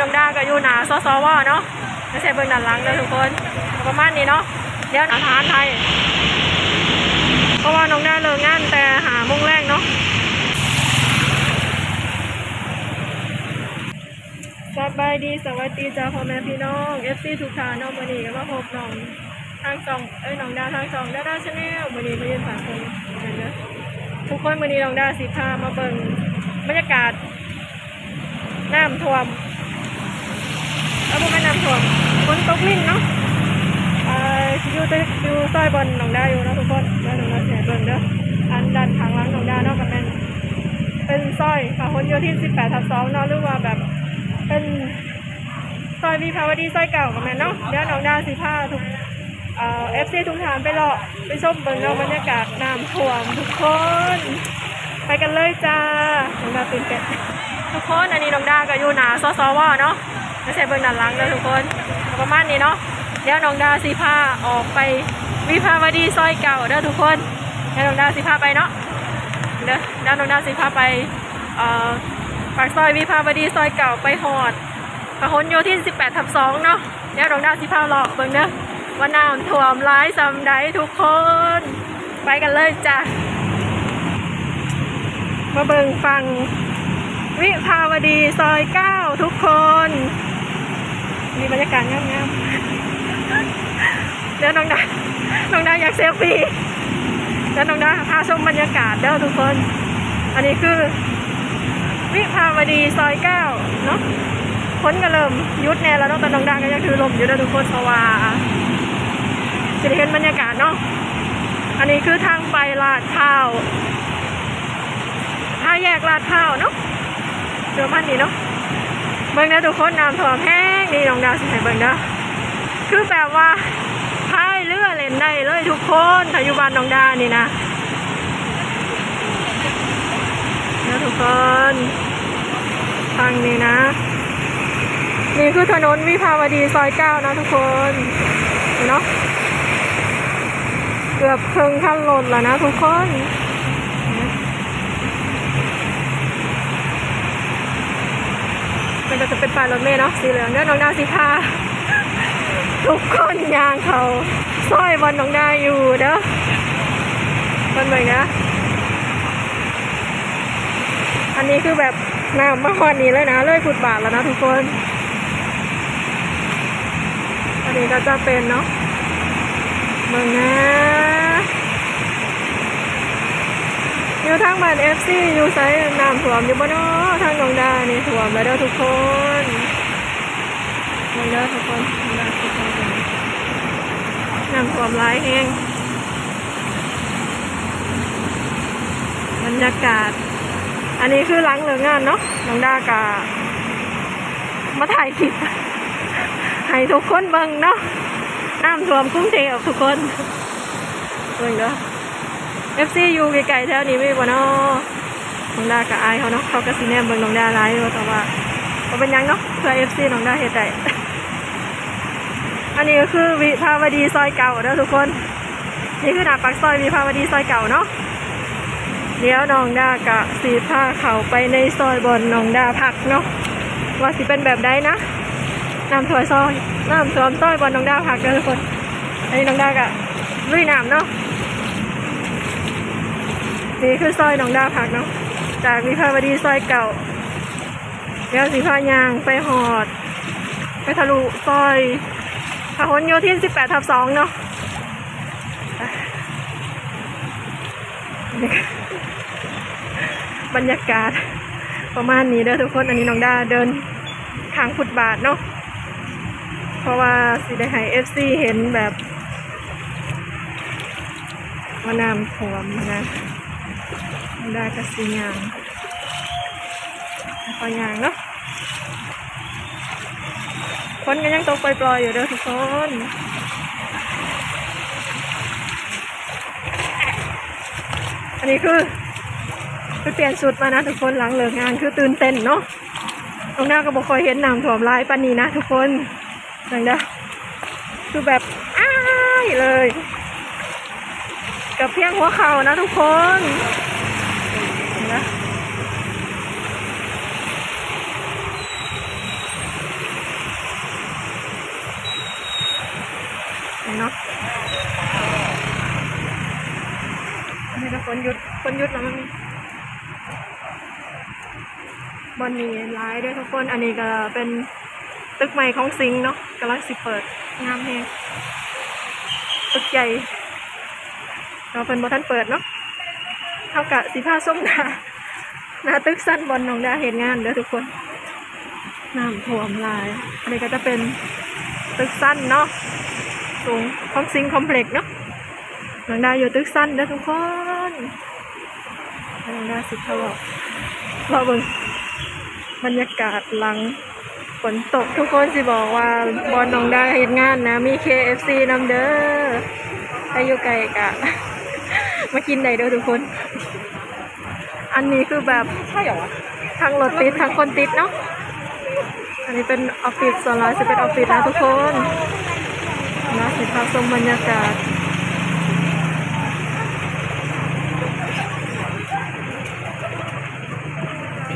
น้องดาก็อยู่หนาซอซอว่าเนาะไม่ใช่เบื้องด้านหลังเลยทุกคนประมาณนี้เนาะเดี๋ยวอาหารไทยเพราะว่าน้องดาเลิกงานแต่หาโมงแรกเนาะสบายดีสวัสดีจ้าพ่อแม่พี่น้องเอฟซีทุกท่านนาะวันนี้ก็มาพบน้องทางสองเอ้ยน้องดาทางสองดาดาชาแนลวันนี้มาเรียนสามคนเห็นไหมทุกคนวันนี้น้องดาสิพามาเบิ่งบรรยากาศน้ำท่วม แล้วพวกแม่น้ำท่วมฝนตกลิ้นเนาะอยู่ตึกอยู่ซอยบนหนองดาอยู่นะทุกคนแล้วหนองดาแฉเบิ่งเด้ออันดันทางล้างหนองดาเนาะกันแม่นเป็นซอยพหลโยธิน18ทับ2เนาะหรือว่าแบบเป็นซอยวิภาวดีซอยเก่ากันแม่นเนาะเดี๋ยวหนองดาสิพาทุกเอ่อฟซีทุกฐานไปเลาะไปชมเบิ่งเนาะบรรยากาศน้ำท่วมทุกคน ไปกันเลยจ้าหนองดาตื่นเต้นทุกคนอันนี้น้องดาก็อยู่หนาซอซอว่าเนาะ ไม่ใช่เบื้องด้านหลังเลยทุกคนประมาณนี้เนาะเดี๋ยวน้องดาสีผ้าออกไปวิภาวดีซอยเก่าเด้อทุกคนเดี๋ยวน้องดาสีผ้าไปเนาะเด้อเดี๋ยวน้องดาสีผ้าไปเอ่อปากซอยวิภาวดีซอยเก่าไปหอดพหลโยธิน 18ทับ2เนาะเดี๋ยวน้องดาสีผ้าหลอกเบิ่งเด้อว่าน้ำท่วมร้ายซำใดทุกคน ไปกันเลยจ้ะมาเบิ่งฟังวิภาวดีซอยเก้าทุกคน มีบรรยากาศงามๆเดี๋ยวน้องดา น้องดาอยากเซลฟี่เดี๋ยวน้องดาพาชมบรรยากาศเด้อทุกคน อันนี้คือ วิภาวดีซอยเก้าเนาะพ้นก็เริ่มยุดแน่แล้วเนาะแต่น้องดาก็ยังถือลมอยู่เด้อทุกคนเพราะว่าจะเห็นบรรยากาศเนาะ อันนี้คือทางไปลาดพร้าวท่าแยกลาดพร้าวเนาะเจอพันนี้เนาะ บิ่งนะทุกคนน้ำท่วมแห้งนี่น้องดาวสิให้เบิ่งนะคือแบบว่าพายเรือเล่นได้เลยทุกคนถ้าอยู่บ้านน้องดานี่นะนะทุกคนทางนี้นะ นี่คือถนนวิภาวดีซอยเก้านะทุกคนเนเนาะเกือบครึ่งขั้นรถแล้วนะทุกคน มัน ก็จะเป็นปลายรถเมล์เนาะสีเหลืองเด้อน้องดาวสีทาทุกคนยางเขาซอยบอลน้องดาวอยู่เด้อคนใหม่นะ อันนี้คือแบบน้ำมาหอดนี้เลยนะเลยฟุตบาทแล้วนะทุกคนอันนี้ก็จะเป็นเนาะเมืองนะ อยู่ทางบ้านเอฟซีอยู่ไซน้ำท่วมอยู่บ่เนาะทางหนองดานี่ท่วมแล้วเด้อทุกคนหนองดาทุกคนนองดาทุกคนน้ำท่วมร้ายแห้งบรรยากาศ อันนี้คือหล้างเหลืองงานเนาะหนองดากะมาถ่ายคลิปให้ทุกคนเบิ่งเนาะน้ำท่วมกรุ้งเทพทุกคนเบิ่งเด้อ เอฟซีอยู่ไกลๆแถวนี้ไม่บ่เนาะน้องดากับไอเขาเนาะเขาก็ซีแนมเบิ่งน้องดาไลฟ์แต่ว่าก็เป็นยังเนาะเพื่อเอฟซีน้องดาเฮ็ดได้อันนี้ก็คือวิภาวดีซอยเก่าเด้อทุกคน นี่คือหน้าปากซอยวิภาวดีซอยเก่าเนาะเดี๋ยวน้องดากะสีผ้าเขาไปในซอยบนน้องดาพักเนาะว่าสิเป็นแบบใดนะน้ำถ่วยซอยน้ำท่วมซอยบนน้องดาพักเด้อทุกคนอันนี้น้องดากะลุยน้ำเนาะ นี่คือซอยหนองดาพักเนาะจากวิภาวดีซอยเก่าเดี๋ยวสีพายางไปหอด ไปทะลุซอยพหลโยธิน 18 ทับ 2 เนาะบรรยากาศประมาณนี้เด้อทุกคน อันนี้น้องดาเดินทางฟุตบาทเนาะ เพราะว่าสิได้ให้ FC เห็นแบบว่าน้ำท่วมนะ ได้กระสียางพอยางเนาะคนก็ยังตกปล่อยๆอยู่เด้อทุกคนอันนี้คือคือเปลี่ยนชุดมานะทุกคนหลังเลิกงานคือตื่นเต้นเนาะตรงหน้าก็บอกคอยเห็นน้ำถ่วมลายปานนี้นะทุกคนอย่างเด้อคือแบบอ้ายเลย กับเพียงหัวเข่านะทุกคน เนาะนี่ก็ฝนหยุดฝนหยุดแล้วมันบนมีร้ายด้วยทุกคน อันนี้ก็เป็นตึกใหม่ของซิงเนาะกำลังสิเปิดงามแฮงตึกใหญ่เราเป็นบท่านเปิดเนาะเท่ากับสีผ้าส้มนานาตึกสั้นบนนองดาเห็นงานเด้อทุกคนน้ำท่วมลายอันนี้ก็จะเป็นตึกสั้นเนาะ สูงของซิงคอมเพล็กซ์เนาะน้องดาอยู่ตึกสั้นเด้อทุกคนน้องดาสิเขาบอกรอเบิ่งบรรยากาศหลังฝนตกทุกคนสิบอกว่าบอลน้องดาเห็นงานนะ มี KFC นำเด้อใครอยู่ไกลกะ มากินได้เด้อทุกคน อันนี้คือแบบใช่เหรอทั้งรถติดทั้งคนติดเนาะอันนี้เป็นออฟฟิศส่วนร้ายจะเป็นออฟฟิศนะทุกคน นะสิพาชมบรรยากาศ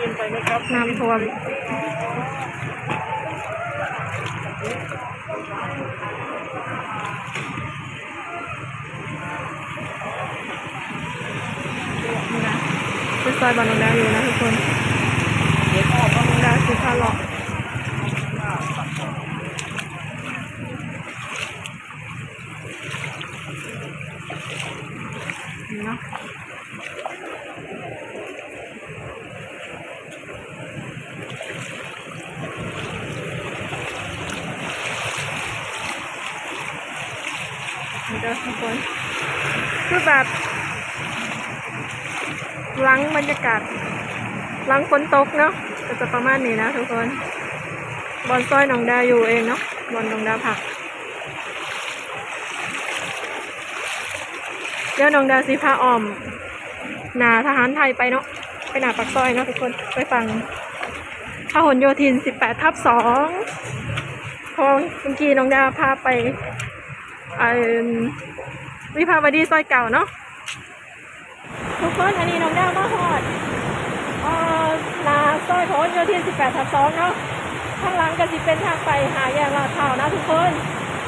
กินไปไหมครับน้ำท่วมนี่นะเป็นซอยบานนองดาอยู่นะทุกคนบานนองดาคือพาหลอกนี่เนาะ นี่ก็ทุกคนคือแบบหลังบรรยากาศหลังฝนตกเนาะก็จะประมาณนี้นะทุกคนบอลซอยหนองดาอยู่เองเนาะบอลหนองดาผัก เดี๋ยวหนองดาสีผ้าอ่อม หนาทหารไทยไปเนาะไปหนาปักซอยเนาะทุกคนไปฟังพหลโยธิน 18 ทับ2พอเมื่อกี้น้องดาพาไป วิภาวดีซอยเก่าเนาะทุกคนอันนี้น้องดาวมาหอดเอ่อลาซอยพหลโยธิน18ทับ2เนาะข้างหลังก็สิเป็นทางไปหาแยกลาดพร้าวนะทุกคน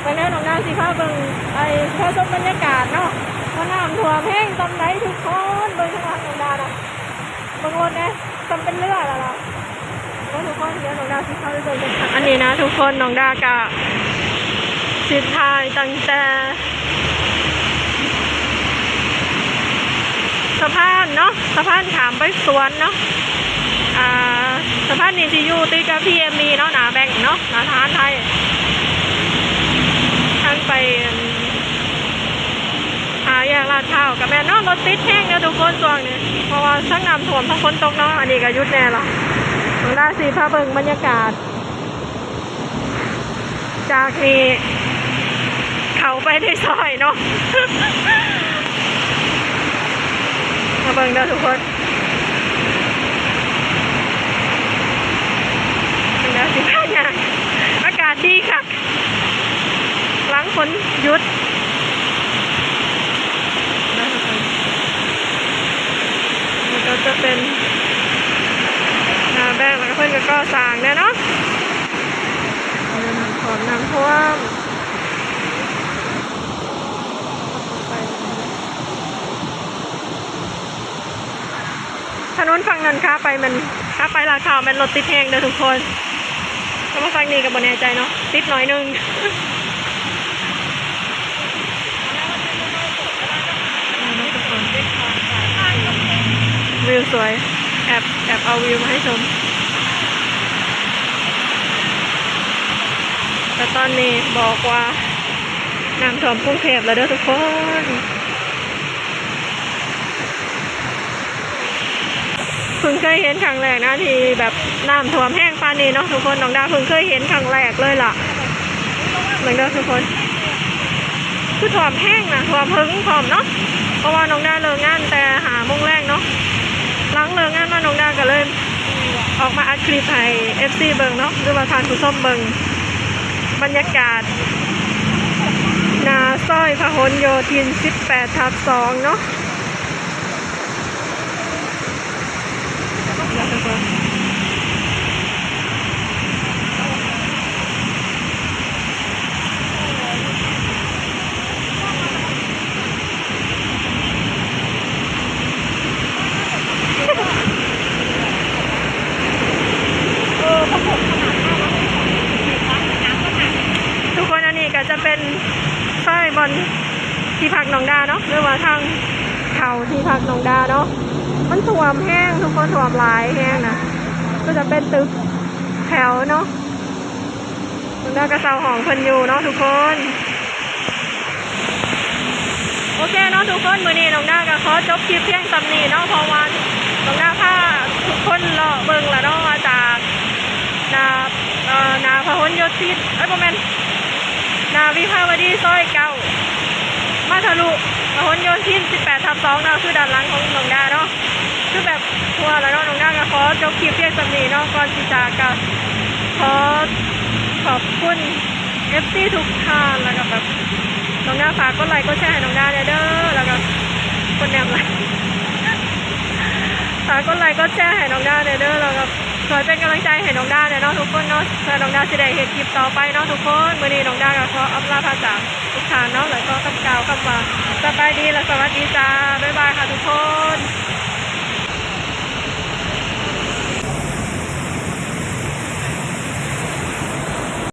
ไปแล้วน้องดาวสิพาเบิ่งไอ้พาชมบรรยากาศเนาะว่าน้ำท่วแห้งตำไหนทุกคนเบิ่งข้างหลังน้องดาวนะบางคนเนี่ยตำเป็นเลือดแล้วล่ะทุกคนเดี๋ยวน้องดาวสิพาไปเบิ่งกันค่ะอันนี้นะ ทุกคนน้องดากะ สิทายตั้งแต่สะพานเนาะสะพานขามไปสวนเนาะอ่าสะพานนี้ที่อยู่ติดกับพีเอ็มมีเนาะหนาแบงเนาะหนาทานไทยทานไปหาอยางลาดข้าวกับแม่เนาะรถติดแห้งเนาะทุกคนช่วงนี้เพราะว่าทั้งน้ำท่วมทั้งฝนตกเนาะอันนี้ก็ยุดแน่ละทางด้านสีพาเบิงบรรยากาศ จากนี้ เขาไปในซอยเนาะมาเบิ่งเด้อทุกคนเบิ่งเด้อสิบห้าอย่างอากาศดีค่ะ หลังฝนหยุดเด้อทุกคนก็จะเป็นนาแบกแล้วก็เพื่อนก็สางเนี่ยเนาะเอาน้ำท่วมน้ำท่วม ถนนฝั่งนั้นค้าไปมันค้าไปราคามันรถติดแหงเด้อทุกคนแต่ว่าฝั่งนี้ก็บ่แน่ใจเนาะติดหน่อยนึงวิวสวย แอบแอบเอาวิวมาให้ชม แต่ตอนนี้บอกว่าน้ำท่วมกรุงเทพแล้วเด้อทุกคน เพิ่งเค ยเห็นครั้งแรกนะที่แบบน้ำท่วมแห้งปานนี้เนาะทุกคนน้องดาเพิ่งเคยเห็นครั้งแรกเลยล่ะเหมือนเดิมทุกคน คือท่วมแห้งนะท่วมพึ่งท่วมเนาะเพราะว่าน้องดาเลิกงานแต่หาโมงแรกเนาะหลังเลิกงานมาน้องดาก็เลยออกมาอัดคลิปให้เอฟซีเบิงเนาะหรือว่าทานผู้ส้มเบิงบรรยากาศนาซอยพหลโยธิน 18 ทับ 2 เนาะ แล้วทุกคน อนที่พักน้องดาเนาะหรือว่าทางเขาที่พักน้องดาเนาะมันท่ วมแห้งทุกคนท่วมหลายแห้งนะก็จะเป็นตึกแถวเนาะน้องดากระเซาหองเพิ่นอยู่เนาะทุกคนโอเคเนาะทุกคนมือนี้น้องดาก็ขอจบคลิปเพียงสำนีเนาะพรวันน้องดาพาทุกคนเลาะเบิ่งล้วเนาะมาจากนาเอ่อนาพหลโยธินเอ้ยประมาณนาวิภาวดีซอยเก้ามาทะลุพหลโยธิน18ทับ2เนาะคือด้านหลังของน้องดาเนาะ คือแบบทัวร์แล้วเนาะน้องดาก็ขอจบคลิปเพียงสำนีเนาะก่อนที่จะก็ขอขอบคุณ FC ทุกท่านแล้วก็แบบน้องดาฝากกดไลค์กดแชร์ให้น้องดาเด้อแล้วก็กดแนมไลค์ฝากกดไลค์กดแชร์ให้น้องดาเด้อแล้วก็ขอเป็นกำลังใจให้น้องดาเด้อเนาะทุกคนเนาะเพื่อน้องดาจะได้เห็นคลิปต่อไปเนาะทุกคนวันนี้น้องดาก็ขออัพลาพาจาทุกท่านเนาะแล้วก็คำกล่าวคำว่าสบายดีและสวัสดีจ้าบ๊ายบายค่ะทุกคน